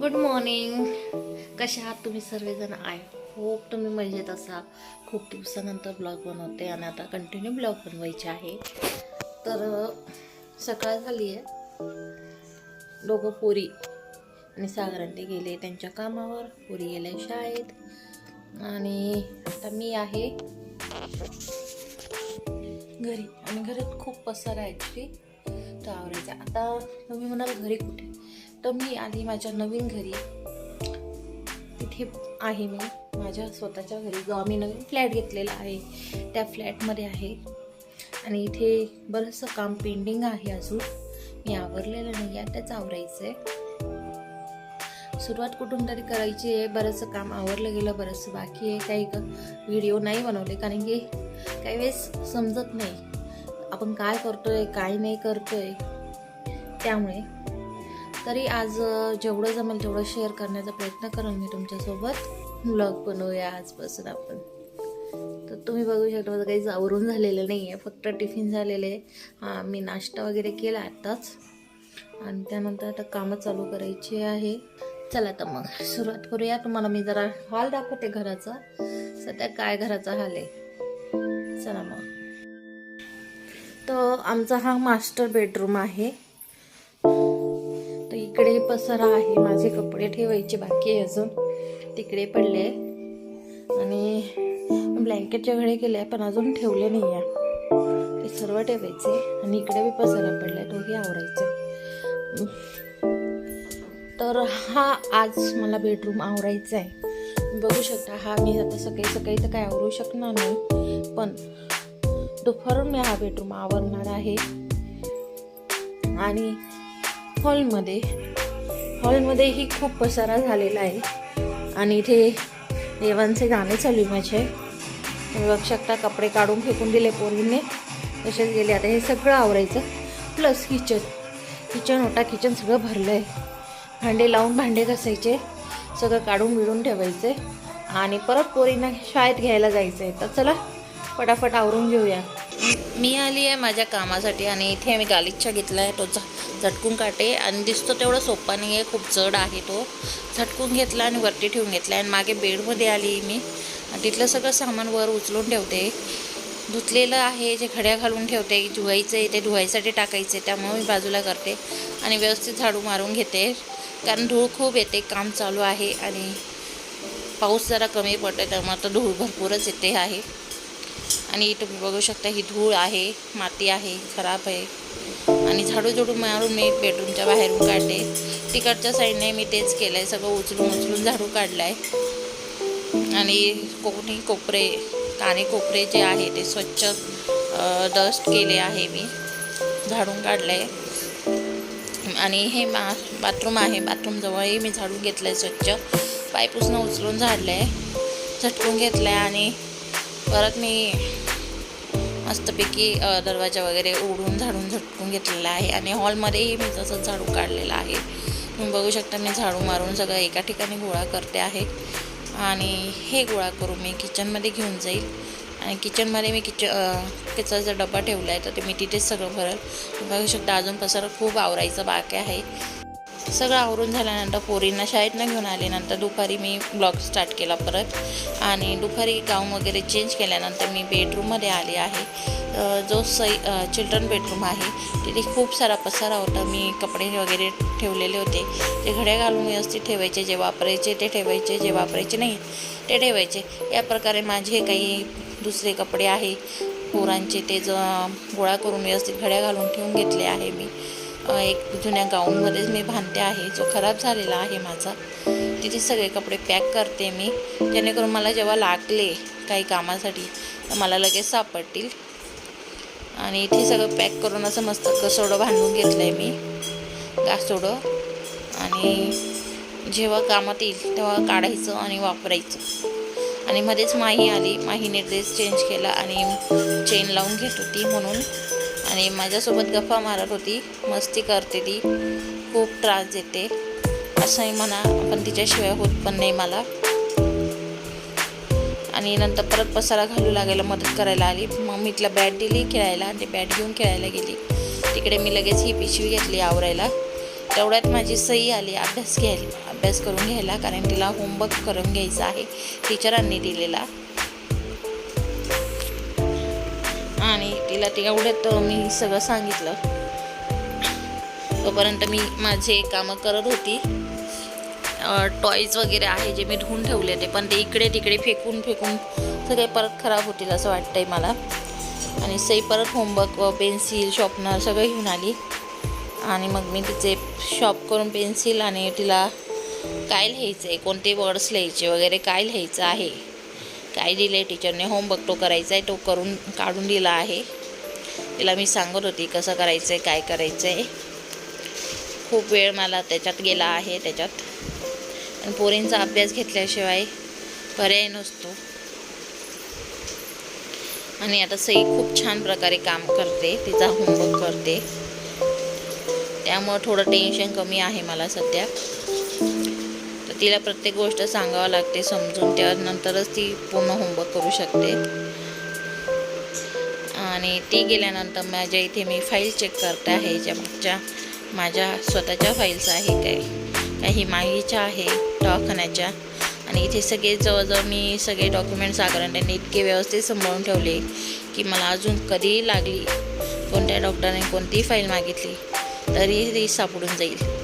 Good morning कशा आहात तुम्ही सर्वजण? आय होप तुम्ही मजेत असा खूप दिवसानंतर ब्लॉग बनवते आणि आता कंटिन्यू ब्लॉग बनवायचे आहे. तर सकाळ झाली आहे. दोघं पोरी आणि सागरण ते गेले त्यांच्या कामावर. पोरी गेले शाळेत. आणि आता मी आहे घरी. आणि घरात खूप पसर आहे ॲक्च्युली तर आवडायचं आता तुम्ही म्हणाल घरी कुठे? तर मी आली माझ्या नवीन घरी तिथे आहे मी. माझ्या स्वतःच्या घरी जो आम्ही नवीन फ्लॅट घेतलेला आहे त्या फ्लॅटमध्ये आहे. आणि इथे बरंचसं काम पेंडिंग आहे अजून. मी आवरलेलं नाही आहे त्याच आवरायचं आहे सुरुवात कुठून तरी करायची आहे बरंचसं काम आवरलं गेलं बरंचसं बाकी आहे. काही व्हिडिओ नाही बनवले कारण की काही वेळेस समजत नाही. आपण काय करतोय काय नाही करतोय त्यामुळे तरी आज जेवढं जमेल तेवढं शेअर करण्याचा प्रयत्न करेन मी तुमच्यासोबत. ब्लॉग बनवूया आजपासून आपण. तर तुम्ही बघू शकता माझं काही जावरून झालेलं नाही आहे फक्त टिफिन झालेलं. आहे हां मी नाश्ता वगैरे केला आत्ताच आणि त्यानंतर आता कामं चालू करायची आहे. चला तर मग सुरुवात करूया. तुम्हाला मी जरा हॉल दाखवते घराचा. सध्या काय घराचा हाल आहे. चला मग. तर आमचा हा मास्टर बेडरूम आहे. इकडे पसारा आहे. माझे कपडे ठेवायचे बाकी आहे अजून. तिकडे पडले आणि ब्लँकेटच्या घडे केले पण अजून ठेवले नाही आहे. ते सर्व ठेवायचे आणि इकडे बी पसारा आहे तोही आवरायचा तर हा आज मला बेडरूम आवरायचा आहे. बघू शकता हा मी आता सकाळी सकाळी तर काय आवरू शकणार नाही पण दुपारून मी हा बेडरूम आवरणार आहे. आणि हॉलमध्ये हॉलमध्येही खूप पसारा झालेला आहे. आणि इथे देवांचे गाणे चालू आहे माझे. तुम्ही बघू शकता कपडे काढून फेकून दिले पोरीने. तसेच गेले. आता हे सगळं आवरायचं. प्लस किचन किचन होता किचन सगळं भरलं आहे. भांडे लावून भांडे घासायचे. सगळं काढून बिडून ठेवायचे. आणि परत पोरींना शाळेत घ्यायला जायचं आहे. तर चला फटाफट आवरून घेऊया. मी आली आहे माझ्या कामासाठी आणि इथे मी गालिच्छा घेतला आहे. तो झटकून काटे आणि दिसतो तेवढं सोपा नाही आहे खूप जड आहे तो. झटकून घेतला आणि वरती ठेवून घेतला आणि मागे बेडमध्ये आली मी. आणि तिथलं सगळं सामान वर उचलून ठेवते. धुतलेलं आहे जे खड्या घालून ठेवते धुवायचं आहे ते धुवायसाठी टाकायचं आहे त्यामुळे मी बाजूला करते आणि व्यवस्थित झाडू मारून घेते. कारण धूळ खूप येते काम चालू आहे आणि पाऊस जरा कमी पडतो त्यामुळे आता धूळ भरपूरच येते आहे. आणि तुम्ही बघू शकता ही धूळ आहे माती आहे खराब आहे. आणि झाडू झुडू मारून मी बेडरूमच्या बाहेरून काढले. तिकडच्या साईडने मी तेच केलं आहे सगळं उचलून उचलून झाडू काढला आहे आणि कोणी कोपरे काने कोपरे जे आहे ते स्वच्छ डस्ट केले आहे मी झाडून काढलं आहे आणि हे मा बाथरूम आहे बाथरूमजवळही मी झाडून घेतलं आहे स्वच्छ. पायपुसणं उचलून झाडलं आहे झटकून घेतलं आहे आणि परत मी मस्तपैकी दरवाजा वगैरे ओढून झाडून झटकून घेतलेला आहे आणि हॉलमध्येही मी तसंच झाडू काढलेला आहे. तुम्ही बघू शकता मी झाडू मारून सगळं एका ठिकाणी गोळा करते आहे आणि हे गोळा करून मी किचनमध्ये घेऊन जाईल. आणि किचनमध्ये मी किच किचनचा डबा ठेवला आहे तर ते मी तिथेच सगळं भरल. बघू शकता अजून पसर खूप आवरायचं बाकी आहे. सगळं आवरून झाल्यानंतर पोरींना शाळेतनं घेऊन आले नंतर दुपारी मी ब्लॉग स्टार्ट केला परत. आणि दुपारी गाऊन वगैरे चेंज केल्यानंतर मी बेडरूममध्ये आले आहे. जो सई चिल्ड्रन बेडरूम आहे तिथे खूप सारा पसारा होता. मी कपडे वगैरे ठेवलेले होते. ते घड्या घालून व्यवस्थित ठेवायचे जे वापरायचे ते ठेवायचे जे वापरायचे नाही ते ठेवायचे. या प्रकारे माझे काही दुसरे कपडे आहे. पोरांचे ते ज गोळा करून व्यवस्थित घड्या घालून ठेवून घेतले आहे मी. एक जुन्या गाऊनमध्येच मी बांधते आहे. जो खराब झालेला आहे माझा. तिथे सगळे कपडे पॅक करते मी. जेणेकरून मला जेव्हा लागले काही कामासाठी तर मला लगेच सापडतील. आणि इथे सगळं पॅक करून असं मस्त कसोडं बांधून घेतलं आहे मी. गासोडं आणि जेव्हा कामात येईल तेव्हा काढायचं आणि वापरायचं. आणि मध्येच माही आली. माहीने ड्रेस चेंज केला आणि चेन लावून घेत होती म्हणून. आणि माझ्यासोबत गप्पा मारत होती. मस्ती करते ती. खूप त्रास देते. असंही म्हणा पण तिच्याशिवाय होत पण नाही मला. आणि नंतर परत पसारा घालू लागायला मदत करायला आली. मग मी तिला बॅट दिली खेळायला आणि बॅट घेऊन खेळायला गेली. तिकडे मी लगेच ही पिशवी घेतली आवरायला. तेवढ्यात माझी सई आली अभ्यास घ्यायला. अभ्यास करून घ्यायला कारण तिला होमवर्क करून घ्यायचा आहे. टीचरांनी दिलेला. आणि तिला ते एवढ्यात मी सगळं सांगितलं. तोपर्यंत मी माझे कामं करत होती. टॉईज वगैरे आहे जे मी धुवून ठेवले ते पण ते इकडे तिकडे फेकून फेकून सगळे परत खराब होतील असं वाटतंय मला. आणि सई परत होमवर्क व पेन्सिल शॉपनर सगळं घेऊन आली. आणि मग मी तिचे शॉप करून पेन्सिल आणि तिला काय लिहायचं आहे कोणते वर्ड्स लिहायचे वगैरे काय लिहायचं आहे काय दिलं आहे टीचरने होमवर्क तो करायचा आहे तो करून काढून दिला आहे. तिला मी सांगत होती कसं करायचं आहे काय करायचं आहे खूप वेळ मला त्याच्यात गेला आहे त्याच्यात. आणि पोरींचा अभ्यास घेतल्याशिवाय पर्याय नसतो. आणि आता सई खूप छान प्रकारे काम करते तिचा होमवर्क करते. त्यामुळं थोडं टेन्शन कमी आहे मला सध्या. तिला प्रत्येक गोष्ट सांगावं लागते समजून. त्यानंतरच ती पूर्ण होमवर्क करू शकते. आणि ती गेल्यानंतर माझ्या इथे मी फाईल चेक करते आहे. ज्या मागच्या माझ्या स्वतःच्या फाईल्स आहे काय काही मागीच्या आहे दवाखान्याच्या. आणि इथे सगळे जवळजवळ मी सगळे डॉक्युमेंट्स त्यांनी इतके व्यवस्थित सांभाळून ठेवले की मला अजून कधीही लागली कोणत्या डॉक्टरने कोणतीही फाईल मागितली तरी ती सापडून जाईल.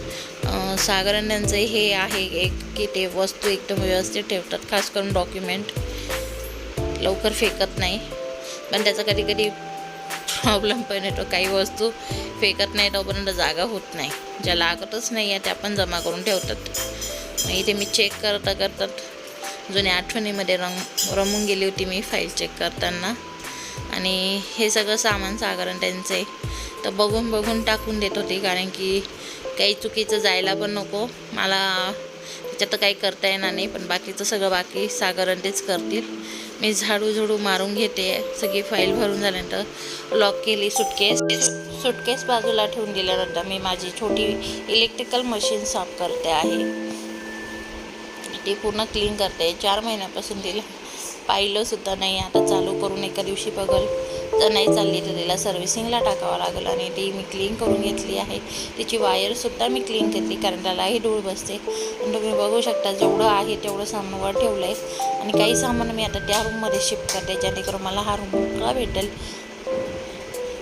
सागरण्यांचं हे आहे एक की ते वस्तू एकदम व्यवस्थित ठेवतात खास करून डॉक्युमेंट लवकर फेकत नाही. पण त्याचा कधी कधी प्रॉब्लेम पण येतो. काही वस्तू फेकत नाही तोपर्यंत जागा होत नाही. ज्या लागतच नाही आहे त्या पण जमा करून ठेवतात. इथे मी चेक करता करतात जुन्या आठवणीमध्ये रंग रमून गेली होती मी फाईल चेक करताना. आणि हे सगळं सामान साधारण त्यांचे तर बघून बघून टाकून देत होते कारण की काही चुकीचं जायला पण नको. मला त्याच्यात तर काही करता येणार नाही पण बाकीचं सगळं बाकी सागरण तेच करतील. मी झाडू झुडू मारून घेते सगळी फाईल भरून झाल्यानंतर लॉक केली सुटकेस सुटकेस बाजूला ठेवून दिल्यानंतर मी माझी छोटी इलेक्ट्रिकल मशीन साफ करते आहे. ती पूर्ण क्लीन करते. चार महिन्यापासून तिला पाहिलंसुद्धा नाही आता चालू करून एका दिवशी बघल. तर नाही चालली तर तिला सर्व्हिसिंगला टाकावं लागेल आणि ती मी क्लीन करून घेतली आहे. तिची वायरसुद्धा मी क्लीन केली कारण त्यालाही धूळ बसते. आणि तुम्ही बघू शकता जेवढं आहे तेवढं सामान वर ठेवलं आहे आणि काही सामान मी आता त्या रूममध्ये शिफ्ट करते जेणेकरून मला हा रूम मोकळा भेटेल.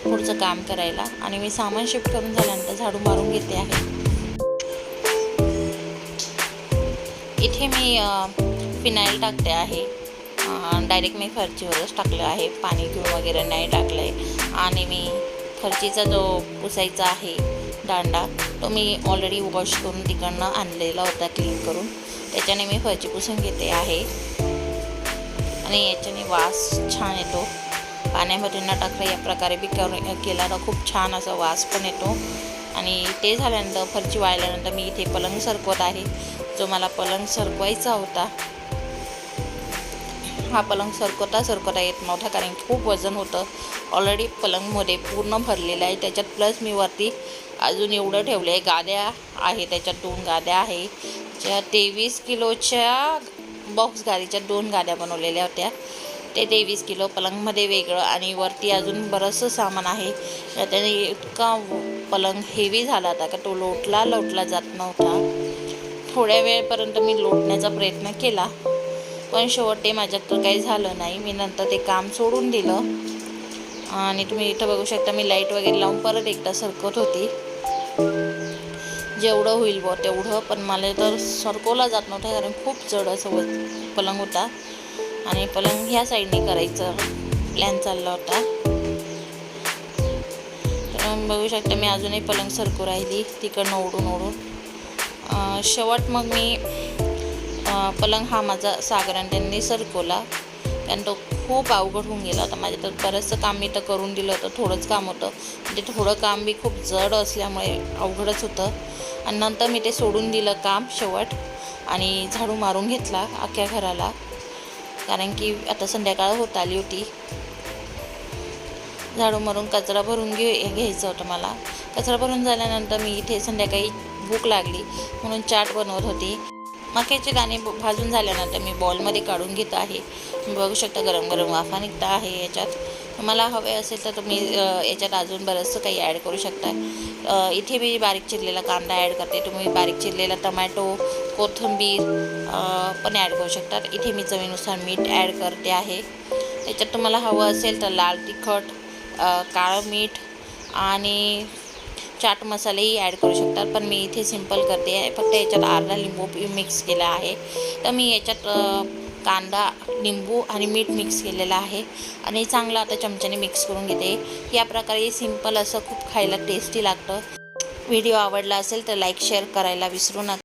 पुढचं काम करायला. आणि मी सामान शिफ्ट करून झाल्यानंतर झाडू मारून घेते आहे. इथे मी फिनाईल टाकते आहे. डायरेक्ट मी फरचीवरच टाकलं आहे. पाणी घेऊन वगैरे नाही टाकलं आहे आणि मी फरचीचा जो पुसायचा आहे दांडा तो मी ऑलरेडी वॉश करून तिकडनं आणलेला होता क्लीन करून. त्याच्याने मी फरची पुसून घेते आहे. आणि याच्याने वास छान येतो. पाण्यामध्ये न टाकलं या प्रकारे बी करून केला तर खूप छान असा वास पण येतो. आणि ते झाल्यानंतर फरची वाळल्यानंतर मी इथे पलंग सरकवत आहे. जो मला पलंग सरकवायचा होता हा पलंग सरकता सरकता येत नव्हता कारण खूप वजन होतं. ऑलरेडी पलंगमध्ये पूर्ण भरलेलं आहे. त्याच्यात प्लस मी वरती अजून एवढं ठेवलं आहे. गाद्या आहे त्याच्यात दोन गाद्या आहे. ज्या तेवीस किलोच्या बॉक्स गाडीच्या दोन गाद्या बनवलेल्या होत्या. ते तेवीस किलो पलंगमध्ये वेगळं आणि वरती अजून बरंचसं सामान आहे. त्याने इतका पलंग हेवी झाला होता का तो लोटला लोटला जात नव्हता. थोड्या वेळपर्यंत मी लोटण्याचा प्रयत्न केला. पण शेवट ते माझ्यात तर काही झालं नाही. मी नंतर ते काम सोडून दिलं. आणि तुम्ही इथं बघू शकता मी लाइट वगैरे लावून परत एकदा सरकत होती. जेवढं होईल ब तेवढं पण मला तर सरकवला जात नव्हतं कारण खूप जड असं पलंग होता. आणि पलंग ह्या साईडने करायचं प्लॅन चालला होता. तर बघू शकता मी अजूनही पलंग सरकू राहिली तिकडनं ओढून ओढून. शेवट मग मी पलंग हा माझा सागरान त्यांनी सरकवला. कारण तो खूप अवघड होऊन गेला होता. माझ्या तर बरंचसं काम मी तर करून दिलं होतं. थोडंच काम होतं. म्हणजे थोडं काम बी खूप जड असल्यामुळे अवघडच होतं. आणि नंतर मी ते सोडून दिलं काम शेवट. आणि झाडू मारून घेतला अख्ख्या घराला. कारण की आता संध्याकाळ होत आली होती. झाडू मारून कचरा भरून घे घ्यायचं होतं मला. कचरा भरून झाल्यानंतर मी इथे संध्याकाळी भूक लागली. म्हणून चाट बनवत होती. मक्याचे दाणे भाजून झाल्यानंतर मी बॉलमध्ये काढून घेत आहे. बघू शकता गरम गरम वाफा निघता आहे याच्यात. मला हवे असेल तर तुम्ही याच्यात अजून बरंचसं काही ॲड करू शकता. इथे मी बारीक चिरलेला कांदा ॲड करते. तुम्ही बारीक चिरलेला टमॅटो कोथिंबीर पण ॲड करू शकतात इथे मी चवीनुसार मीठ ॲड करते आहे. याच्यात तुम्हाला हवं असेल तर लाल तिखट काळं मीठ आणि चाट मसालेही ॲड करू शकतात पण मी इथे सिंपल करते आहे. फक्त याच्यात अर्धा लिंबू मिक्स केला आहे. तर मी याच्यात कांदा लिंबू आणि मीठ मिक्स केलेलं आहे. आणि चांगलं आता चमच्याने मिक्स करून घेते. या प्रकारे सिंपल असं खूप खायला टेस्टी लागतं. व्हिडिओ आवडला असेल तर लाईक शेअर करायला विसरू नका.